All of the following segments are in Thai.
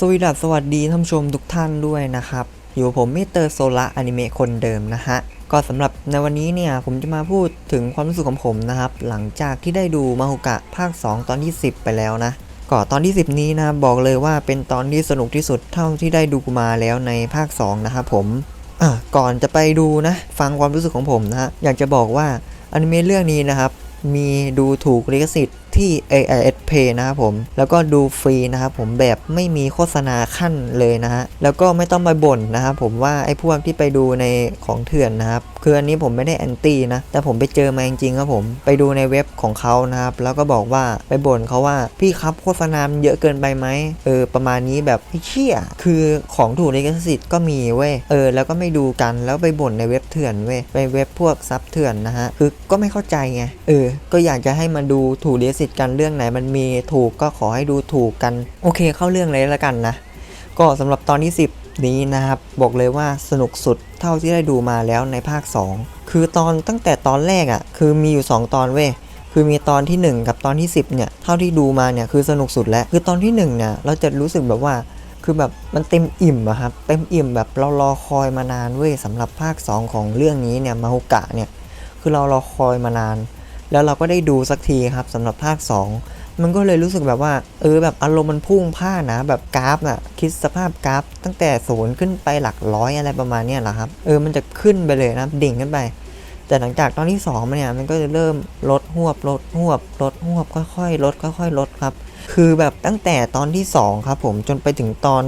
สวีดัสสวัสดีท่านชมทุกท่านด้วยนะครับ อยู่ผมมิสเตอร์โซละอนิเมะคนเดิมนะฮะ ก็สำหรับในวันนี้เนี่ย ผมจะมาพูดถึงความรู้สึกของผมนะครับ หลังจากที่ได้ดูมาฮุกะภาค 2 ตอนที่ 10 ไปแล้วนะก็ตอนที่ 10 นี้นะบอกเลยว่าเป็นตอนที่สนุกที่สุดเท่าที่ได้ดูมาแล้วในภาค 2 นะครับผมก่อนจะไปดูนะ ฟังความรู้สึกของผมนะฮะอยากจะบอกว่าอนิเมะเรื่องนี้นะครับมีดูถูกลิขสิทธิ์ ที่ AIS Pay นะครับผม แล้วก็ดูฟรีนะครับผมแบบไม่มีโฆษณาขั้นเลยนะฮะ แล้วก็ไม่ต้องมาบ่นนะครับผมว่าไอ้พวกที่ไปดูในของเถื่อนนะครับ คืออันนี้ผมไม่ได้แอนตี้นะ แต่ผมไปเจอมาจริงๆครับผม ไปดูในเว็บของเขานะครับ แล้วก็บอกว่าไปบ่นเขาว่าพี่ครับโฆษณามเยอะเกินไปไหมเออประมาณนี้แบบไอ้เชี่ยคือของถูกลิขสิทธิ์ก็มีเว้ยเออ แล้วก็ไม่ดูกันแล้วไปบ่นในเว็บเถื่อนเว้ยไปเว็บพวกซับเถื่อนนะฮะคือก็ไม่เข้าใจไงเออก็อยากจะให้มาดูถูกลิขสิทธิ์กันเรื่องไหนมันมีถูกก็ขอให้ดูถูกกัน โอเคเข้าเรื่องเลยละกันนะ ก็สำหรับตอนที่ 10 นี้นะครับ บอกเลยว่าสนุกสุดเท่าที่ได้ดูมาแล้วในภาค 2 คือตอนตั้งแต่ตอนแรกอะ่ะ คือมีอยู่ 2 ตอนเว้ยคือมีตอนที่ 1 กับตอนที่ 10เนี่ยเท่าที่ดูมาเนี่ยคือสนุกสุดแล้วคือตอนที่1เนี่ยเราจะรู้สึกแบบว่าคือแบบมันเต็มอิ่มอะครับเต็มอิ่มแบบเรารอคอยมานานเว้ยสำหรับภาค 2 ของเรื่องนี้เนี่ยมาฮุกะเนี่ยคือเรารอคอยมานาน แล้วเราก็ได้ดูสักทีครับสำหรับภาค 2 มันก็เลยรู้สึกแบบว่า เออแบบอารมณ์มันพุ่งพ่านะแบบกราฟอะคิดสภาพกราฟ ตั้งแต่ศูนย์ขึ้นไปหลักร้อยอะไรประมาณนี้แหละครับเออมันจะขึ้นไปเลยนะดิ่งขึ้นไป แต่หลังจากตอนที่2มันเนี่ยมันก็จะเริ่มลดหวบลดหวบลดหวบค่อยๆลดค่อยๆลดครับ คือแบบตั้งแต่ตอนที่2ครับผมจนไปถึงตอน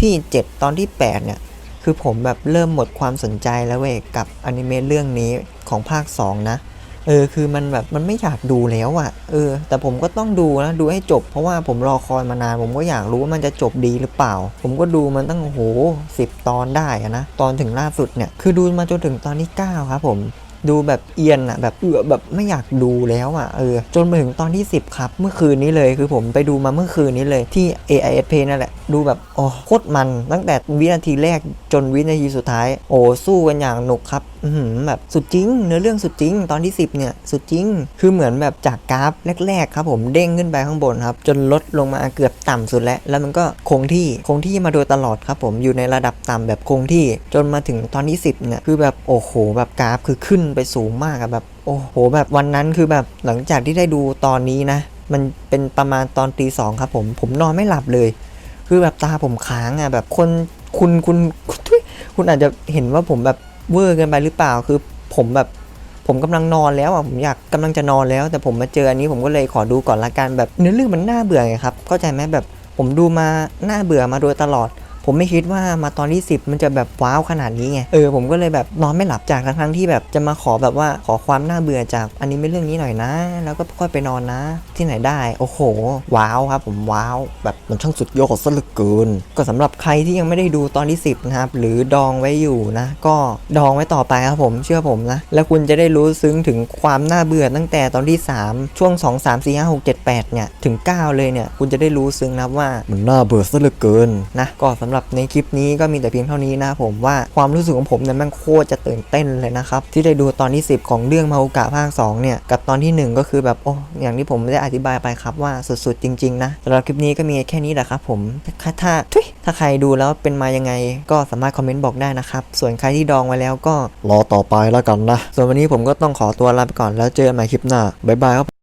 ที่ 7 ตอนที่ 8 เนี่ย คือผมแบบเริ่มหมดความสนใจแล้วเว้ยกับอนิเมะเรื่องนี้ของภาค 2 นะ เออคือมันแบบมันไม่อยากดูแล้วอะ่ะ เออ แต่ผมก็ต้องดูนะดูให้จบ เพราะว่าผมรอคอยมานาน ผมก็อยากรู้ว่ามันจะจบดีหรือเปล่า ผมก็ดูมันตั้งโหสิบตอนได้อะนะตอนถึงล่าสุดเนี่ยคือดูมาจนถึงตอนที่9ครับผม ดูแบบเอียนอะแบบเอือแบบไม่อยากดูแล้วอะเออจนมาถึงตอนที่ 10 ครับ เมื่อคืนนี้เลยคือผมไปดูมาเมื่อคืนนี้เลยที่ AIS Pay นั่นแหละ ดูแบบโอ้โคตรมันตั้งแต่วินาทีแรกจนวินาทีสุดท้าย โอ้สู้กันอย่างหนุกครับอืแบบสุดจริง เนื้อเรื่องสุดจริง ตอนที่ 10 เนี่ย สุดจริง คือเหมือนแบบจากกราฟแรกๆครับผมเด้งขึ้นไปข้างบนครับ จนลดลงมาเกือบต่ำสุดแล้ว แล้วมันก็คงที่คงที่มาโดยตลอดครับผมอยู่ในระดับต่ำแบบคงที่ จนมาถึงตอนที่ 10 เนี่ยคือแบบโอ้โหแบบกราฟคือขึ้นไปสูงมากอะแบบ โอ้โหแบบวันนั้นคือแบบหลังจากที่ได้ดูตอนนี้นะ มันเป็นประมาณตอนตีสองครับผม ผมนอนไม่หลับเลย คือแบบตาผมค้างอะแบบคนคุณคุณทุยคุณอาจจะเห็นว่าผมแบบเวอร์เกินไปหรือเปล่าคือผมแบบผมกำลังนอนแล้วอะผมอยากกำลังจะนอนแล้ว แต่ผมมาเจออันนี้ผมก็เลยขอดูก่อนละกันแบบเนื้อเรื่องมันน่าเบื่อไงครับเข้าใจไหมแบบผมดูมาน่าเบื่อมาโดยตลอด ผมไม่คิดว่ามาตอนที่ 10 มันจะแบบว้าวขนาดนี้ไง เออผมก็เลยแบบนอนไม่หลับจากทั้งที่แบบจะมาขอแบบว่าขอความน่าเบื่อจากอันนี้ไม่เรื่องนี้หน่อยนะ แล้วก็ค่อยไปนอนนะ ที่ไหนได้ โอ้โห ว้าวครับ ผมว้าวแบบมันช่างสุดยอดซะเหลือเกินก็สำหรับใครที่ยังไม่ได้ดูตอนที่ 10 นะครับ หรือดองไว้อยู่นะ ก็ดองไว้ต่อไปครับผมเชื่อผมนะ แล้วคุณจะได้รู้ซึ้งถึงความน่าเบื่อตั้งแต่ตอนที่ 3 ช่วง 2 3 4 5 6 7 8เนี่ยถึง 9 เลยเนี่ยคุณจะได้รู้ซึ้งนะว่ามันน่าเบื่อซะเหลือเกินนะก็สำหรับในคลิปนี้ก็มีแต่เพียงเท่านี้นะผมว่าความรู้สึกของผมเนี่ยมันโคตรจะตื่นเต้นเลยนะครับที่ได้ดูตอนที่ 10 ของเรื่องมาโอกะภาค2เนี่ยกับตอนทีหนึ่1 ก็คือแบบโอ้อย่างที่ผมได้อธิบายไปครับว่าสุดๆจริงๆนะสำหรับคลิปนี้ก็มีแค่นี้แหละครับผมถ้าถ้าทุยถ้าใครดูแล้วเป็นมายังไง ก็สามารถคอมเมนต์บอกได้นะครับส่วนใครที่ดองไว้แล้วก็รอต่อไปแล้วกันนะส่วนวันนี้ผมก็ต้องขอตัวลาไปก่อนแล้วเจอกันใหม่คลิปหน้าบ๊ายบายครับ